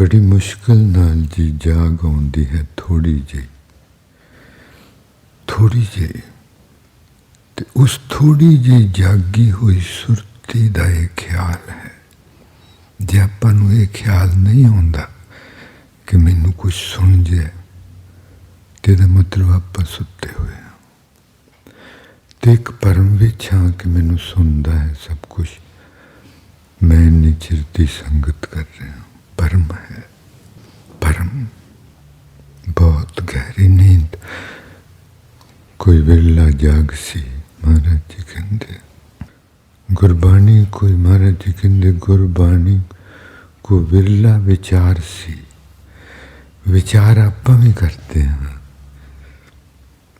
ਬੜੀ ਮੁਸ਼ਕਲ ਨਾਲ ਜੀ ਜਾਗ ਆਉਂਦੀ ਹੈ ਥੋੜੀ ਜਿਹੀ। ਥੋੜੀ ਜਿਹੀ। ਤੇ ਉਸ ਥੋੜੀ ਜਿਹੀ ਜਾਗੀ ਹੋਈ ਸੁਰਤੀ ਦਾ ਇਹ ਖਿਆਲ ਹੈ। ਜੇ ਆਪਾਂ ਨੂੰ ਇਹ ਖਿਆਲ ਨਹੀਂ ਆਉਂਦਾ ਕਿ ਮੈਨੂੰ ਕੁਝ ਸੁਣ ਜੇ, ਤੇ ਇਹਦਾ ਮਤਲਬ ਆਪਾਂ ਸੁੱਤੇ ਹੋਏ ਹਾਂ। ਤੇ ਇੱਕ ਪਰਮ ਵਿੱਚ ਹਾਂ ਕਿ ਮੈਨੂੰ ਸੁਣਦਾ ਹੈ ਸਭ ਕੁਝ ਮੈਂ ਇੰਨੀ ਚਿਰ ਦੀ ਸੰਗਤ ਕਰ ਰਿਹਾ ਪਰਮ ਹੈ। ਪਰਮ, ਬਹੁਤ ਗਹਿਰੀ ਨੀਂਦ। ਕੋਈ ਵੇਲਾ ਜਾਗ ਸੀ, ਮਹਾਰਾਜ ਜੀ ਕਹਿੰਦੇ। ਗੁਰਬਾਣੀ, ਕੋਈ ਮਹਾਰਾਜ ਜੀ ਕਹਿੰਦੇ, ਗੁਰਬਾਣੀ ਕੋ ਵਿਰਲਾ ਵਿਚਾਰ ਸੀ। ਵਿਚਾਰ ਆਪਾਂ ਵੀ ਕਰਦੇ ਹਾਂ।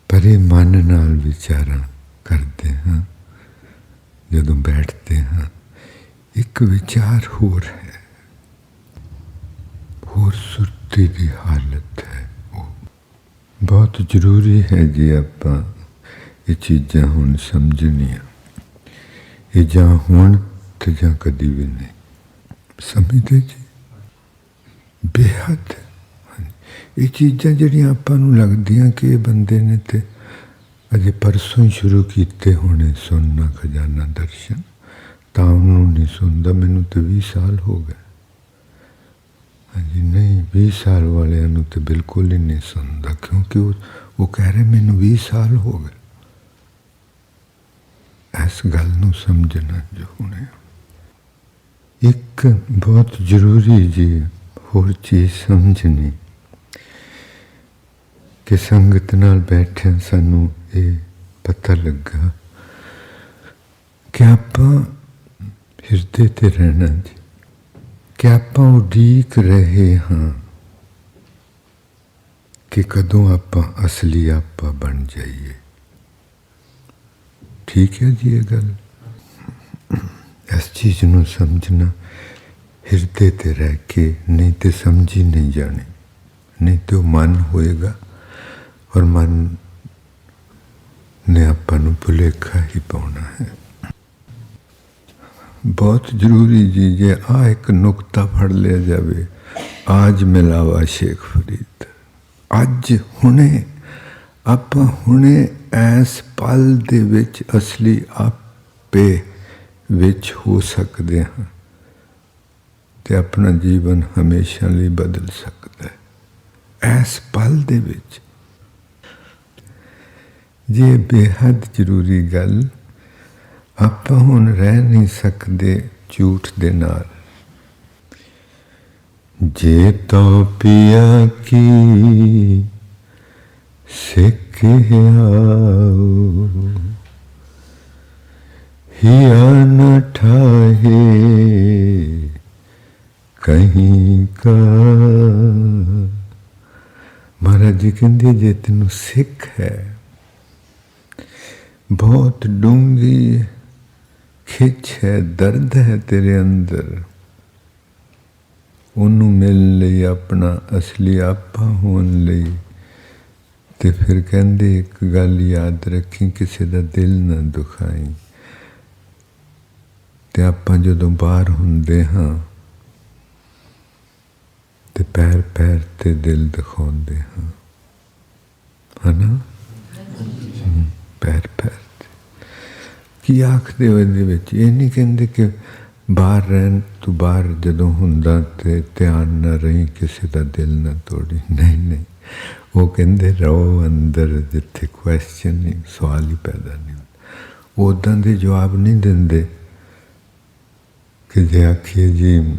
ਪਰ ਇਹ ਮਨ ਨਾਲ ਵਿਚਾਰਾਂ ਕਰਦੇ ਹਾਂ। ਜਦੋਂ ਬੈਠਦੇ ਹਾਂ, ਇੱਕ ਵਿਚਾਰ ਹੋਰ ਹੈ। ਹੋਰ ਸੁਰਤੀ ਦੀ ਹਾਲਤ ਹੈ ਉਹ। ਬਹੁਤ ਜ਼ਰੂਰੀ ਹੈ ਜੀ ਆਪਾਂ ਇਹ ਚੀਜ਼ਾਂ ਹੁਣ ਸਮਝਣੀਆਂ। ਇਹ ਜਾਂ ਹੁਣ ਤੇ ਜਾਂ ਕਦੀ ਵੀ ਨਹੀਂ। ਸਮਝਦੇ ਜੀ? ਬੇਹੱਦ। ਇਹ ਚੀਜ਼ਾਂ ਜਿਹੜੀਆਂ ਆਪਾਂ ਨੂੰ ਲੱਗਦੀਆਂ ਕਿ ਇਹ ਬੰਦੇ ਨੇ ਤੇ ਅਜੇ ਪਰਸੋਂ ਹੀ ਸ਼ੁਰੂ ਕੀਤੇ ਹੋਣੇ ਸੁਣਨਾ, ਖਜ਼ਾਨਾ, ਦਰਸ਼ਨ, ਤਾਂ ਉਹਨੂੰ ਨਹੀਂ ਸੁਣਦਾ। ਮੈਨੂੰ ਤੇ 20 ਸਾਲ ਹੋ ਗਏ। ਹਾਂਜੀ, ਨਹੀਂ 20 ਸਾਲ ਵਾਲਿਆਂ ਨੂੰ ਤੇ ਬਿਲਕੁਲ ਹੀ ਨਹੀਂ ਸੁਣਦਾ, ਕਿਉਂਕਿ ਉਹ ਉਹ ਕਹਿ ਰਹੇ ਮੈਨੂੰ 20 ਸਾਲ ਹੋ ਗਏ। ਇਸ ਗੱਲ ਨੂੰ ਸਮਝਣਾ ਜੋ ਇੱਕ ਬਹੁਤ ਜ਼ਰੂਰੀ ਜੀ ਹੋਰ ਚੀਜ਼ ਸਮਝਣੀ ਕਿ ਸੰਗਤ ਨਾਲ ਬੈਠੇ ਸਾਨੂੰ ਇਹ ਪਤਾ ਲੱਗਾ ਕਿ ਆਪਾਂ ਹਿਰਦੇ ਤੇ ਰਹਿਣਾ ਜੀ। ਕਿ ਆਪਾਂ ਉਡੀਕ ਰਹੇ ਹਾਂ ਕਿ ਕਦੋਂ ਆਪਾਂ ਅਸਲੀ ਆਪਾ ਬਣ ਜਾਈਏ? ਠੀਕ ਹੈ ਜੀ ਇਹ ਗੱਲ। ਇਸ ਚੀਜ਼ ਨੂੰ ਸਮਝਣਾ ਹਿਰਦੇ ਤੇ ਰਹਿ ਕੇ ਨਹੀਂ ਤੇ ਸਮਝੀ ਨਹੀਂ ਜਾਣੀ। ਨਹੀਂ ਤੇ ਉਹ ਮਨ ਹੋਏਗਾ ਔਰ ਮਨ ਨੇ ਆਪਾਂ ਨੂੰ ਭੁਲੇਖਾ ਹੀ ਪਾਉਣਾ ਹੈ। ਬਹੁਤ ਜ਼ਰੂਰੀ ਚੀਜ਼ ਹੈ ਆ ਇੱਕ ਨੁਕਤਾ ਫੜ ਲਿਆ ਜਾਵੇ, ਆਜ ਮਿਲਾਵਾ ਸ਼ੇਖ ਫਰੀਦ। ਅੱਜ ਹੁਣੇ, ਆਪਾਂ ਹੁਣੇ ਐਸ ਪਲ ਦੇ ਵਿੱਚ ਅਸਲੀ ਆਪੇ ਵਿੱਚ ਹੋ ਸਕਦੇ ਹਾਂ ਤੇ ਆਪਣਾ ਜੀਵਨ ਹਮੇਸ਼ਾ ਲਈ ਬਦਲ ਸਕਦਾ ਹੈ। ਐਸ ਪਲ ਦੇ ਵਿੱਚ ਜੇ ਬੇਹੱਦ ਜ਼ਰੂਰੀ ਗੱਲ ਆਪਾਂ ਹੁਣ ਰਹਿ ਨਹੀਂ ਸਕਦੇ ਝੂਠ ਦੇ ਨਾਲ। ਜੇ ਤੋ ਪਿਆ ਕੀ ਸਿੱਖਿਆਓ ਹਿਆ ਨ ਠਾਹੇ ਕਹੀਂ ਕਾ। ਮਹਾਰਾਜ ਜੀ ਕਹਿੰਦੇ, ਜੇ ਤੈਨੂੰ ਸਿੱਖ ਹੈ, ਬਹੁਤ ਡੂੰਗੀ ਖਿੱਚ ਹੈ ਦਰਦ ਹੈ ਤੇਰੇ ਅੰਦਰ। ਉਹਨੂੰ ਮਿਲ ਲਈ ਆਪਣਾ ਅਸਲੀ ਆਪਾ ਹੋਣ ਲਈ। ਤੇ ਫਿਰ ਕਹਿੰਦੇ ਇੱਕ ਗੱਲ ਯਾਦ ਰੱਖੀ ਕਿਸੇ ਦਾ ਦਿਲ ਨਾ ਦੁਖਾਈ। ਤੇ ਆਪਾਂ ਜਦੋਂ ਬਾਹਰ ਹੁੰਦੇ ਹਾਂ ਤੇ ਪੈਰ ਪੈਰ ਤੇ ਦਿਲ ਦਿਖਾਉਂਦੇ ਹਾਂ। ਹਨਾ? ਪੈਰ ਪੈਰ। ਕੀ ਆਖਦੇ ਹੋ ਇਹਦੇ ਵਿੱਚ? ਇਹ ਨਹੀਂ ਕਹਿੰਦੇ ਕਿ ਬਾਹਰ ਰਹਿਣ ਤੂੰ ਬਾਹਰ ਜਦੋਂ ਹੁੰਦਾ ਤੇ ਧਿਆਨ ਨਾ ਰਹੀ, ਕਿਸੇ ਦਾ ਦਿਲ ਨਾ ਤੋੜੀ। ਨਹੀਂ ਨਹੀਂ। ਉਹ ਕਹਿੰਦੇ, ਰਹੋ ਅੰਦਰ, ਜਿੱਥੇ ਕੁਐਸਚਨ ਨਹੀਂ ਸਵਾਲ ਹੀ ਪੈਦਾ ਨਹੀਂ ਹੁੰਦਾ। ਉਦਾਂ ਦੇ ਜਵਾਬ ਨਹੀਂ ਦਿੰਦੇ ਕਿ ਜੇ ਆਖੀਏ ਜੀ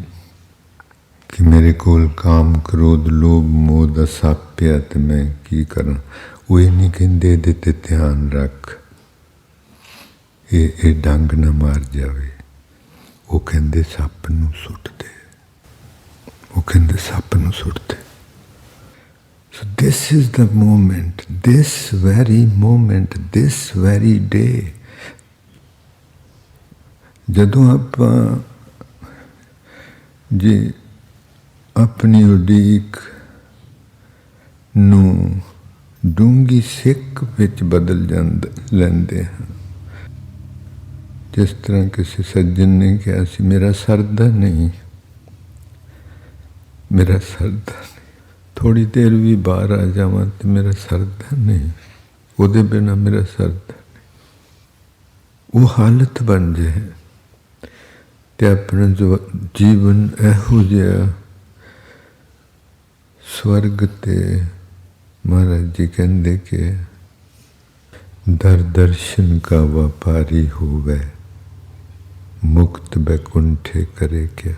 ਕਿ ਮੇਰੇ ਕੋਲ ਕਾਮ, ਕ੍ਰੋਧ, ਲੋਭ, ਮੋਹ ਦਾ ਸਾਪਿਆ ਤੇ ਮੈਂ ਕੀ ਕਰਾਂ? ਉਹ ਇਹ ਨਹੀਂ ਕਹਿੰਦੇ, ਇਹਦੇ ਤੇ ਧਿਆਨ ਰੱਖ। ਇਹ ਇਹ ਡੰਗ ਨਾ ਮਾਰ ਜਾਵੇ। ਉਹ ਕਹਿੰਦੇ ਸੱਪ ਨੂੰ ਸੁੱਟ ਦੇ ਉਹ ਕਹਿੰਦੇ ਸੱਪ ਨੂੰ ਸੁੱਟ ਦੇ So this is the moment, this very moment, this very day. ਜਦੋਂ ਆਪਾਂ ਜੇ ਆਪਣੀ ਉਡੀਕ ਨੂੰ ਡੂੰਗੀ ਸਿੱਖ ਵਿੱਚ ਬਦਲ ਜਾਂਦੇ ਲੈਂਦੇ ਹਾਂ ਜਿਸ ਤਰ੍ਹਾਂ ਕਿਸੇ ਸੱਜਣ ਨੇ ਕਿਹਾ ਸੀ, ਮੇਰਾ ਸਰਦਾ ਨਹੀਂ, ਮੇਰਾ ਸਰਦਾ ਨਹੀਂ। ਥੋੜੀ ਦੇਰ ਵੀ ਬਾਹਰ ਆ ਜਾਵਾਂ ਤੇ ਮੇਰਾ ਸਰਦਾ ਨਹੀਂ, ਉਹਦੇ ਬਿਨਾ ਮੇਰਾ ਸਰਦਾ ਉਹ ਹਾਲਤ ਬਣ ਜਾਏ ਤੇ ਆਪਣਾ ਜੋ ਜੀਵਨ ਇਹੋ ਜਿਹਾ ਸਵਰਗ ਤੇ ਮਹਾਰਾਜ ਜੀ ਕਹਿੰਦੇ ਕਿ ਦਰ ਦਰਸ਼ਨ ਕਾ ਵਪਾਰੀ ਹੋਵੇ। ਮੁਕਤ ਬੈਕੁੰਠੇ ਕਰੇ ਕਿਆ?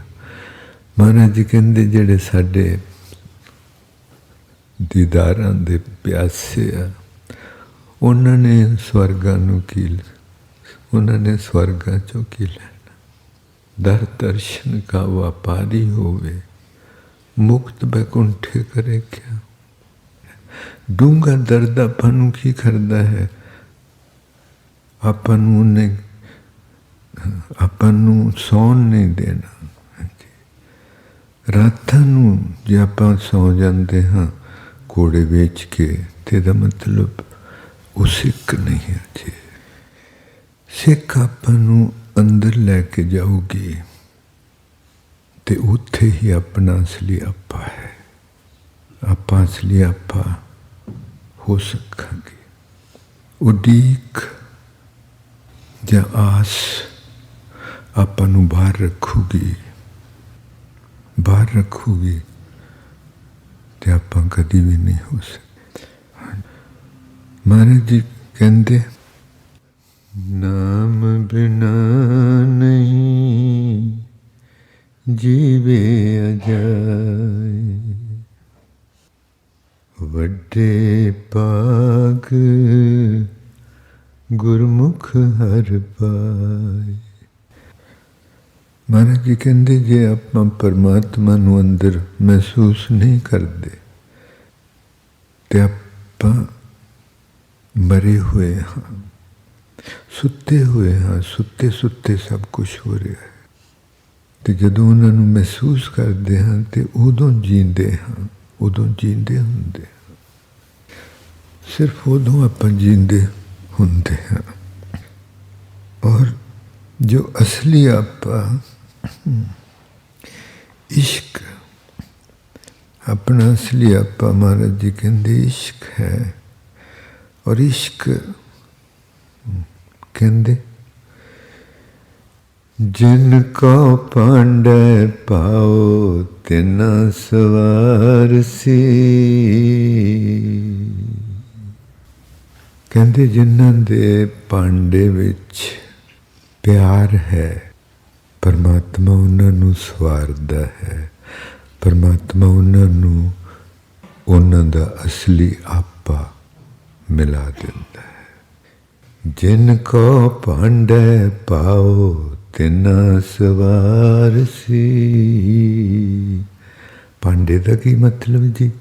ਮਹਾਰਾਜ ਜੀ ਕਹਿੰਦੇ ਜਿਹੜੇ ਸਾਡੇ ਦੀਦਾਰਾਂ ਦੇ ਪਿਆਸੇ ਆ, ਉਹਨਾਂ ਨੇ ਸਵਰਗਾਂ ਨੂੰ ਕੀ ਉਹਨਾਂ ਨੇ ਸਵਰਗਾਂ ਚੋਂ ਕੀ ਲੈਣਾ? ਦਰ ਦਰਸ਼ਨ ਕਾ ਵਪਾਰੀ ਹੋਵੇ, ਮੁਕਤ ਬੈਕੁੰਠੇ ਕਰੇ ਕਿਆ? ਡੂੰਗਾ ਦਰਦ ਆਪਾਂ ਨੂੰ ਕੀ ਕਰਦਾ ਹੈ? ਆਪਾਂ ਨੂੰ ਨੇ ਆਪਾਂ ਨੂੰ ਸੌਣ ਨਹੀਂ ਦੇਣਾ। ਰਾਤਾਂ ਨੂੰ ਜੇ ਆਪਾਂ ਸੌ ਜਾਂਦੇ ਹਾਂ ਕੋੜੇ ਵੇਚ ਕੇ, ਤੇ ਦਾ ਮਤਲਬ ਉਹ ਸਿੱਖ ਨਹੀਂ ਹੈ ਜੀ ਸਿੱਖ ਆਪਾਂ ਨੂੰ ਅੰਦਰ ਲੈ ਕੇ ਜਾਊਗੀ, ਤੇ ਉੱਥੇ ਹੀ ਆਪਣਾ ਅਸਲੀ ਆਪਾ ਹੈ। ਆਪਾਂ ਅਸਲੀ ਆਪਾ ਹੋ ਸਕਾਂਗੇ ਉਡੀਕ ਜਾਂ ਆਸ ਆਪਾਂ ਨੂੰ ਬਾਹਰ ਰੱਖੂਗੀ। ਬਾਹਰ ਰੱਖੂਗੀ ਤੇ ਆਪਾਂ ਕਦੀ ਵੀ ਨਹੀਂ ਹੋ ਸਕਦੇ। ਮਹਾਰਾਜ ਜੀ ਕਹਿੰਦੇ, ਨਾਮ ਬਿਨਾ ਨਹੀਂ ਜੀਵੇ ਅਜਾਏ। ਵੱਡੇ ਪਾਗ ਗੁਰਮੁਖ ਹਰ ਪਾਏ। ਮਹਾਰਾਜ ਜੀ ਕਹਿੰਦੇ, ਜੇ ਆਪਾਂ ਪਰਮਾਤਮਾ ਨੂੰ ਅੰਦਰ ਮਹਿਸੂਸ ਨਹੀਂ ਕਰਦੇ, ਤੇ ਆਪਾਂ ਮਰੇ ਹੋਏ ਹਾਂ, ਸੁੱਤੇ ਹੋਏ ਹਾਂ, ਸੁੱਤੇ ਸੁੱਤੇ ਸਭ ਕੁਝ ਹੋ ਰਿਹਾ ਹੈ। ਤੇ ਜਦੋਂ ਉਹਨਾਂ ਨੂੰ ਮਹਿਸੂਸ ਕਰਦੇ ਹਾਂ, ਤੇ ਉਦੋਂ ਜੀਂਦੇ ਹਾਂ, ਉਦੋਂ ਜੀਂਦੇ ਹੁੰਦੇ ਹਾਂ। ਸਿਰਫ ਉਦੋਂ ਆਪਾਂ ਜੀਂਦੇ ਹੁੰਦੇ ਹਾਂ। ਔਰ ਜੋ ਅਸਲੀ ਆਪਾਂ ਇਸ਼ਕ। ਆਪਣਾ ਅਸਲੀ ਆਪਾ ਮਹਾਰਾਜ ਜੀ ਕਹਿੰਦੇ ਇਸ਼ਕ ਹੈ। ਔਰ ਇਸ਼ਕ ਕਹਿੰਦੇ, ਜਿਨ ਕੋ ਪਾਂਡੇ ਪਾਓ ਤਿਨਾ ਸਵਾਰ ਸੀ। ਕਹਿੰਦੇ ਜਿਨ੍ਹਾਂ ਦੇ ਪਾਂਡੇ ਵਿੱਚ ਪਿਆਰ ਹੈ। ਪਰਮਾਤਮਾ ਉਹਨਾਂ ਨੂੰ ਸਵਾਰਦਾ ਹੈ। ਪਰਮਾਤਮਾ ਉਹਨਾਂ ਨੂੰ ਉਹਨਾਂ ਦਾ ਅਸਲੀ ਆਪਾ ਮਿਲਾ ਦਿੰਦਾ ਹੈ। ਜਿਨ ਕੋ ਪਾਂਡੇ ਪਾਓ, ਤਿਨਾ ਸਵਾਰ ਸੀ। ਭਾਂਡੇ ਦਾ ਕੀ ਮਤਲਬ ਜੀ?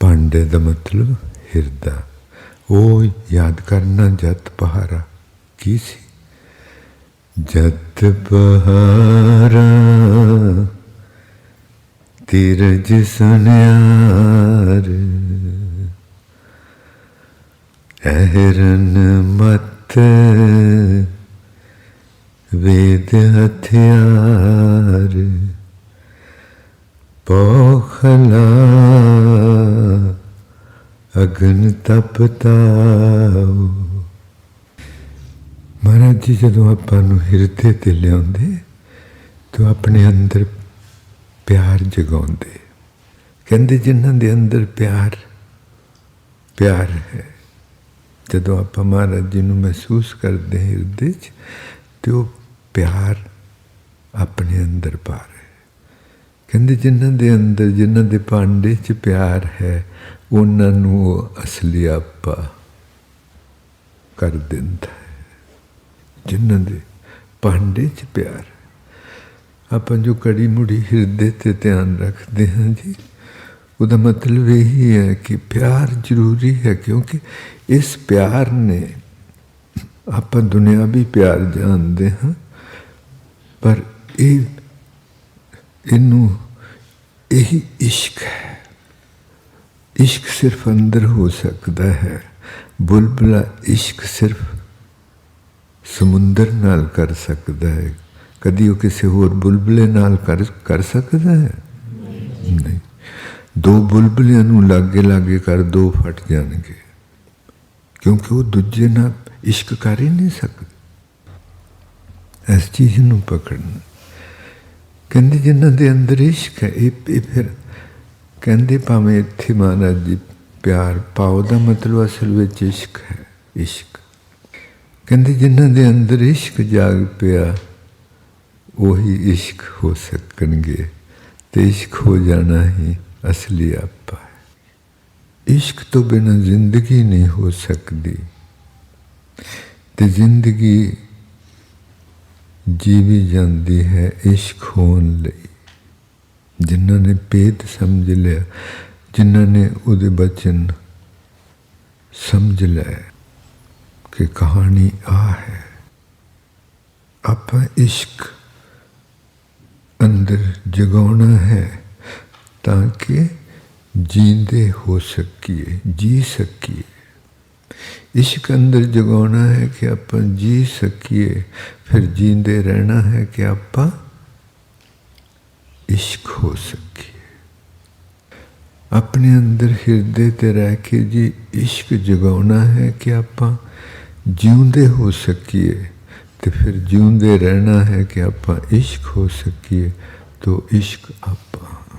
ਭਾਂਡੇ ਦਾ ਮਤਲਬ ਹਿਰਦਾ। ਉਹ ਯਾਦ ਕਰਨਾ ਜਤ ਪਹਾਰਾ ਕੀ ਸੀ? ਜਤ ਪਹਾਰਾ ਤੀਰਜ ਸੁਨਿਆਰ ਅਹਰਨ ਮਤ ਵੇਦ ਹਥਿਆਰ ਪੋਖਲਾ ਅਗਨ ਤਪਤਾਓ ਮਹਾਰਾਜ ਜੀ, ਜਦੋਂ ਆਪਾਂ ਨੂੰ ਹਿਰਦੇ ਤੇ ਲਿਆਉਂਦੇ, ਤਾਂ ਆਪਣੇ ਅੰਦਰ ਪਿਆਰ ਜਗਾਉਂਦੇ। ਕਹਿੰਦੇ ਜਿਨ੍ਹਾਂ ਦੇ ਅੰਦਰ ਪਿਆਰ ਪਿਆਰ ਹੈ, ਜਦੋਂ ਆਪਾਂ ਮਹਾਰਾਜ ਜੀ ਨੂੰ ਮਹਿਸੂਸ ਕਰਦੇ ਹਿਰਦੇ 'ਚ, ਤੇ ਉਹ ਪਿਆਰ ਆਪਣੇ ਅੰਦਰ ਪਾ ਰਹੇ ਕਹਿੰਦੇ ਜਿਨ੍ਹਾਂ ਦੇ ਅੰਦਰ, ਜਿਨ੍ਹਾਂ ਦੇ ਭਾਂਡੇ 'ਚ ਪਿਆਰ ਹੈ, ਉਹਨਾਂ ਨੂੰ ਉਹ ਅਸਲੀ ਆਪਾ ਕਰ ਦਿੰਦਾ ਹੈ। ਜਿਨ੍ਹਾਂ ਦੇ ਭਾਂਡੇ 'ਚ ਪਿਆਰ। ਆਪਾਂ ਜੋ ਕੜੀ ਮੁੜੀ ਹਿਰਦੇ ਤੇ ਧਿਆਨ ਰੱਖਦੇ ਹਾਂ ਜੀ, ਉਹਦਾ ਮਤਲਬ ਇਹ ਹੈ ਕਿ ਪਿਆਰ ਜ਼ਰੂਰੀ ਹੈ ਕਿਉਂਕਿ ਇਸ ਪਿਆਰ ਨੇ ਆਪਾਂ ਦੁਨਿਆਵੀ ਪਿਆਰ ਜਾਣਦੇ ਹਾਂ, ਪਰ ਇਹ, ਇਹਨੂੰ ਇਹੀ ਇਸ਼ਕ ਹੈ। ਇਸ਼ਕ ਸਿਰਫ ਅੰਦਰ ਹੋ ਸਕਦਾ ਹੈ। ਬੁਲਬੁਲਾ ਇਸ਼ਕ ਸਿਰਫ ਸਮੁੰਦਰ ਨਾਲ ਕਰ ਸਕਦਾ ਹੈ। ਕਦੀ ਉਹ ਕਿਸੇ ਹੋਰ ਬੁਲਬੁਲੇ ਨਾਲ ਕਰ ਕਰ ਸਕਦਾ ਹੈ? ਨਹੀਂ। ਦੋ ਬੁਲਬਲਿਆਂ ਨੂੰ ਲਾਗੇ ਲਾਗੇ ਕਰ ਦੋ ਫਟ ਜਾਣਗੇ। ਕਿਉਂਕਿ ਉਹ ਦੂਜੇ ਨਾਲ ਇਸ਼ਕ ਕਰ ਹੀ ਨਹੀਂ ਸਕਦੇ। ਇਸ ਚੀਜ਼ ਨੂੰ ਪਕੜਨਾ। ਕਹਿੰਦੇ ਜਿਨ੍ਹਾਂ ਦੇ ਅੰਦਰ ਇਸ਼ਕ ਹੈ, ਇਹ ਫਿਰ ਕਹਿੰਦੇ ਭਾਵੇਂ ਇੱਥੇ ਮਹਾਰਾਜ ਜੀ, ਪਿਆਰ ਪਾਓ ਦਾ ਮਤਲਬ ਅਸਲ ਵਿੱਚ ਇਸ਼ਕ ਹੈ। ਇਸ਼ਕ। ਕਹਿੰਦੇ ਜਿਨ੍ਹਾਂ ਦੇ ਅੰਦਰ ਇਸ਼ਕ ਜਾਗ ਪਿਆ, ਉਹੀ ਇਸ਼ਕ ਹੋ ਸਕਣਗੇ ਤੇ ਇਸ਼ਕ ਹੋ ਜਾਣਾ ਹੀ ਅਸਲੀ ਆਪਾ ਹੈ। ਇਸ਼ਕ ਤੋਂ ਬਿਨਾਂ ਜ਼ਿੰਦਗੀ ਨਹੀਂ ਹੋ ਸਕਦੀ ਤੇ ਜ਼ਿੰਦਗੀ ਜੀਵੀ ਜਾਂਦੀ ਹੈ ਇਸ਼ਕ ਹੋਣ ਲਈ। ਜਿਨ੍ਹਾਂ ਨੇ ਭੇਦ ਸਮਝ ਲਿਆ, ਜਿਨ੍ਹਾਂ ਨੇ ਉਹਦੇ ਬਚਨ ਸਮਝ ਲਿਆ ਕਿ ਕਹਾਣੀ ਆ ਹੈ ਆਪਾਂ ਇਸ਼ਕ ਅੰਦਰ ਜਗਾਉਣਾ ਹੈ ਤਾਂ ਕਿ ਜੀਂਦੇ ਹੋ ਸਕੀਏ ਜੀ ਸਕੀਏ ਇਸ਼ਕ ਅੰਦਰ ਜਗਾਉਣਾ ਹੈ ਕਿ ਆਪਾਂ ਜੀ ਸਕੀਏ ਫਿਰ ਜੀਂਦੇ ਰਹਿਣਾ ਹੈ ਕਿ ਆਪਾਂ ਇਸ਼ਕ ਹੋ ਸਕੀਏ ਆਪਣੇ ਅੰਦਰ ਹਿਰਦੇ ਤੇ ਰਹਿ ਕੇ ਜੀ ਇਸ਼ਕ ਜਗਾਉਣਾ ਹੈ ਕਿ ਆਪਾਂ ਜਿਉਂਦੇ ਹੋ ਸਕੀਏ, ਤੇ ਫਿਰ ਜਿਉਂਦੇ ਰਹਿਣਾ ਹੈ ਕਿ ਆਪਾਂ ਇਸ਼ਕ ਹੋ ਸਕੀਏ, ਤੋ ਇਸ਼ਕ ਆਪਾਂ